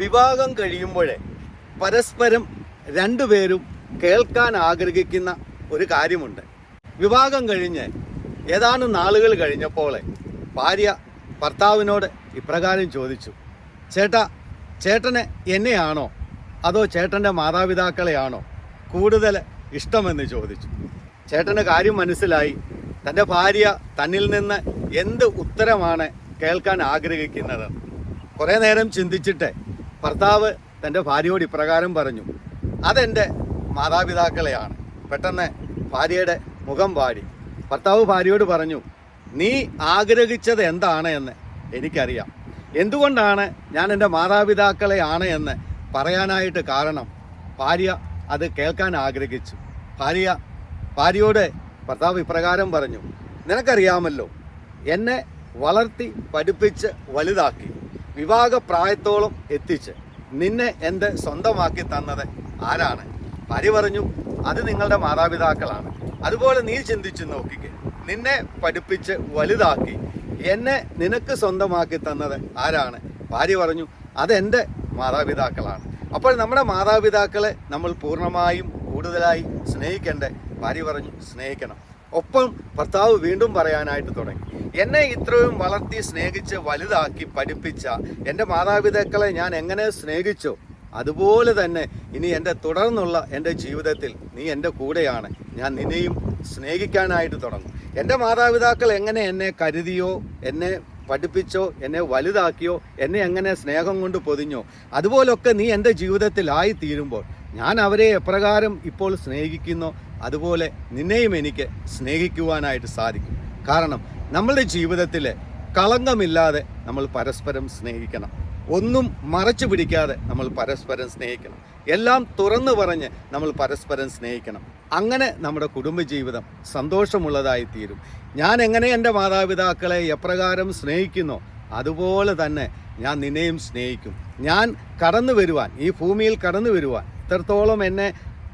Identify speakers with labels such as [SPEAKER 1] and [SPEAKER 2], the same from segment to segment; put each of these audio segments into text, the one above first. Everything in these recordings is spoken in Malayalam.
[SPEAKER 1] വിവാഹം കഴിയുമ്പോഴേ പരസ്പരം രണ്ടുപേരും കേൾക്കാൻ ആഗ്രഹിക്കുന്ന ഒരു കാര്യമുണ്ട്. വിവാഹം കഴിഞ്ഞ് ഏതാനും നാളുകൾ കഴിഞ്ഞപ്പോൾ ഭാര്യ ഭർത്താവിനോട് ഇപ്രകാരം ചോദിച്ചു. ചേട്ടാ ചേട്ടനെ എന്നെയാണോ അതോ ചേട്ടന്റെ മാതാപിതാക്കളെയാണോ കൂടുതൽ ഇഷ്ടമെന്ന് ചോദിച്ചു. ചേട്ടന് കാര്യം മനസ്സിലായി. തന്റെ ഭാര്യ തന്നിൽ നിന്ന് എന്ത് ഉത്തരമാണ് കേൾക്കാൻ ആഗ്രഹിക്കുന്നത്? കുറേ നേരം ചിന്തിച്ചിട്ട് ഭർത്താവ് തന്റെ ഭാര്യയോട് ഇപ്രകാരം പറഞ്ഞു അതെന്റെ മാതാപിതാക്കളെയാണ്. പെട്ടെന്ന് ഭാര്യയുടെ മുഖം വാടി. ഭർത്താവ് ഭാര്യയോട് പറഞ്ഞു നീ ആഗ്രഹിച്ചത് എന്താണ് എന്ന് എനിക്കറിയാം. എന്തുകൊണ്ടാണ് ഞാൻ എന്റെ മാതാപിതാക്കളെയാണ് എന്ന് പറയാനായിട്ട് കാരണം? ഭാര്യ അത് കേൾക്കാൻ ആഗ്രഹിച്ചു. ഭാര്യ ഭാര്യയോട് ഭർത്താവ് ഇപ്രകാരം പറഞ്ഞു നിനക്കറിയാമല്ലോ എന്നെ വളർത്തി പഠിപ്പിച്ച് വലുതാക്കി. വിവാഹപ്രായത്തോളം എത്തിച്ച് നിന്നെ എന്റെ സ്വന്തമാക്കി തന്നത് ആരാണ്? ഭാര്യ പറഞ്ഞു അത് നിങ്ങളുടെ മാതാപിതാക്കളാണ്. അതുപോലെ നീ ചിന്തിച്ചു നോക്കിക്കേ. നിന്നെ പഠിപ്പിച്ച് വലുതാക്കി. എന്നെ നിനക്ക് സ്വന്തമാക്കി തന്നത് ആരാണ്? ഭാര്യ പറഞ്ഞു അതെന്റെ മാതാപിതാക്കളാണ്. അപ്പോൾ നമ്മുടെ മാതാപിതാക്കളെ നമ്മൾ പൂർണമായും കൂടുതലായി സ്നേഹിക്കണ്ടേ? ഭാര്യ പറഞ്ഞു സ്നേഹിക്കണം. ഒപ്പം ഭർത്താവ് വീണ്ടും പറയാനായിട്ട് തുടങ്ങി. എന്നെ ഇത്രയും വളർത്തി സ്നേഹിച്ച് വലുതാക്കി പഠിപ്പിച്ച എന്റെ മാതാപിതാക്കളെ ഞാൻ എങ്ങനെ സ്നേഹിച്ചോ? അതുപോലെ തന്നെ ഇനി എന്റെ തുടർന്നുള്ള എന്റെ ജീവിതത്തിൽ നീ എന്റെ കൂടെയാണ്. ഞാൻ നിന്നെയും സ്നേഹിക്കാനായിട്ട് തുടങ്ങും. എന്റെ മാതാപിതാക്കൾ എങ്ങനെ എന്നെ കരുതിയോ എന്നെ പഠിപ്പിച്ചോ എന്നെ വലുതാക്കിയോ എന്നെ എങ്ങനെ സ്നേഹം കൊണ്ട് പൊതിഞ്ഞോ അതുപോലൊക്കെ നീ എന്റെ ജീവിതത്തിലായി തീരുമ്പോൾ ഞാൻ അവരെ എപ്രകാരം ഇപ്പോൾ സ്നേഹിക്കുന്നോ അതുപോലെ നിന്നെയും എനിക്ക് സ്നേഹിക്കുവാനായിട്ട് സാധിക്കും. കാരണം നമ്മളുടെ ജീവിതത്തിൽ കളങ്കമില്ലാതെ നമ്മൾ പരസ്പരം സ്നേഹിക്കണം. ഒന്നും മറച്ചു പിടിക്കാതെ നമ്മൾ പരസ്പരം സ്നേഹിക്കണം. എല്ലാം തുറന്നു പറഞ്ഞ് നമ്മൾ പരസ്പരം സ്നേഹിക്കണം. അങ്ങനെ നമ്മുടെ കുടുംബജീവിതം സന്തോഷമുള്ളതായി തീരും. ഞാൻ എങ്ങനെ എന്റെ മാതാപിതാക്കളെ എപ്രകാരം സ്നേഹിക്കുന്നോ അതുപോലെ തന്നെ ഞാൻ നിന്നെയും സ്നേഹിക്കും. ഞാൻ കടന്നു വരുവാൻ ഈ ഭൂമിയിൽ കടന്നു വരുവാൻ ഇത്രത്തോളം എന്നെ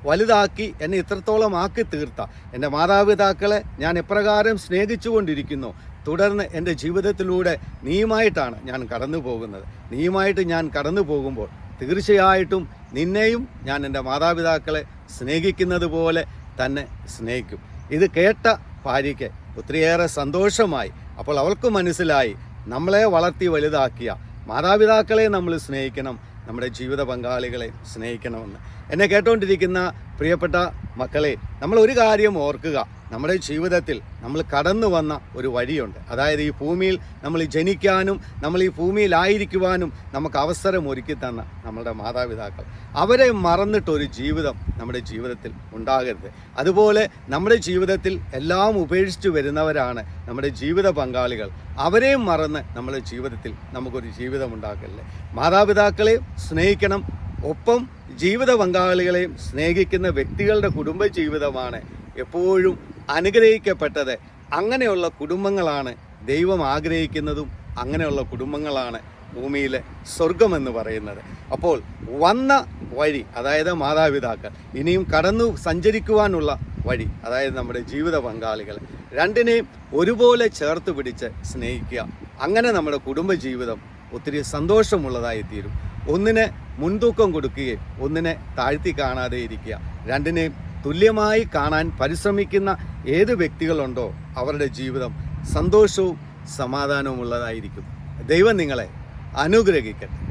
[SPEAKER 1] വലുതാക്കി എന്നെ ഇത്രത്തോളം ആക്കി തീർത്ത. എന്റെ മാതാപിതാക്കളെ ഞാൻ എപ്രകാരം സ്നേഹിച്ചുകൊണ്ടിരിക്കുന്നു. തുടർന്ന് എന്റെ ജീവിതത്തിലൂടെ നീയുമായിട്ടാണ് ഞാൻ കടന്നു പോകുന്നത്. നീയുമായിട്ട് ഞാൻ കടന്നു പോകുമ്പോൾ തീർച്ചയായിട്ടും നിന്നെയും ഞാൻ എന്റെ മാതാപിതാക്കളെ സ്നേഹിക്കുന്നത് പോലെ തന്നെ സ്നേഹിക്കും. ഇത് കേട്ട ഭാര്യയ്ക്ക് ഒത്തിരിയേറെ സന്തോഷമായി. അപ്പോൾ അവൾക്ക് മനസ്സിലായി നമ്മളെ വളർത്തി വലുതാക്കിയ മാതാപിതാക്കളെ നമ്മൾ സ്നേഹിക്കണം. നമ്മുടെ ജീവിത പങ്കാളികളെ സ്നേഹിക്കണമെന്ന്. എന്നെ കേട്ടുകൊണ്ടിരിക്കുന്ന പ്രിയപ്പെട്ട മക്കളെ നമ്മൾ ഒരു കാര്യം ഓർക്കുക. നമ്മുടെ ജീവിതത്തിൽ നമ്മൾ കടന്നു വന്ന ഒരു വഴിയുണ്ട്. അതായത് ഈ ഭൂമിയിൽ നമ്മൾ ജനിക്കാനും നമ്മൾ ഈ ഭൂമിയിലായിരിക്കുവാനും നമുക്ക് അവസരം ഒരുക്കി തന്ന നമ്മുടെ മാതാപിതാക്കൾ. അവരെ മറന്നിട്ടൊരു ജീവിതം നമ്മുടെ ജീവിതത്തിൽ ഉണ്ടാകരുത്. അതുപോലെ നമ്മുടെ ജീവിതത്തിൽ എല്ലാം ഉപേക്ഷിച്ചു വരുന്നവരാണ് നമ്മുടെ ജീവിത പങ്കാളികൾ. അവരെയും മറന്ന് നമ്മുടെ ജീവിതത്തിൽ നമുക്കൊരു ജീവിതം ഉണ്ടാക്കല്ലേ? മാതാപിതാക്കളെ സ്നേഹിക്കണം. ഒപ്പം ജീവിത പങ്കാളികളെയും സ്നേഹിക്കുന്ന വ്യക്തികളുടെ കുടുംബ ജീവിതമാണ് എപ്പോഴും അനുഗ്രഹിക്കപ്പെട്ടത്. അങ്ങനെയുള്ള കുടുംബങ്ങളാണ് ദൈവം ആഗ്രഹിക്കുന്നതും അങ്ങനെയുള്ള കുടുംബങ്ങളാണ് ഭൂമിയിലെ സ്വർഗമെന്ന് പറയുന്നത്. അപ്പോൾ വന്ന വഴി അതായത് മാതാപിതാക്കൾ ഇനിയും കടന്നു സഞ്ചരിക്കുവാനുള്ള വഴി അതായത് നമ്മുടെ ജീവിത പങ്കാളികൾ രണ്ടിനെയും ഒരുപോലെ ചേർത്ത് പിടിച്ച് സ്നേഹിക്കുക. അങ്ങനെ നമ്മുടെ കുടുംബജീവിതം ഒത്തിരി സന്തോഷമുള്ളതായി തീരും ഒന്നിന് മുൻതൂക്കം കൊടുക്കുകയും ഒന്നിനെ താഴ്ത്തി കാണാതെ ഇരിക്കുക. രണ്ടിനെയും തുല്യമായി കാണാൻ പരിശ്രമിക്കുന്ന ഏത് വ്യക്തികളുണ്ടോ അവരുടെ ജീവിതം സന്തോഷവും സമാധാനവും ഉള്ളതായിരിക്കും ദൈവം നിങ്ങളെ അനുഗ്രഹിക്കട്ടെ.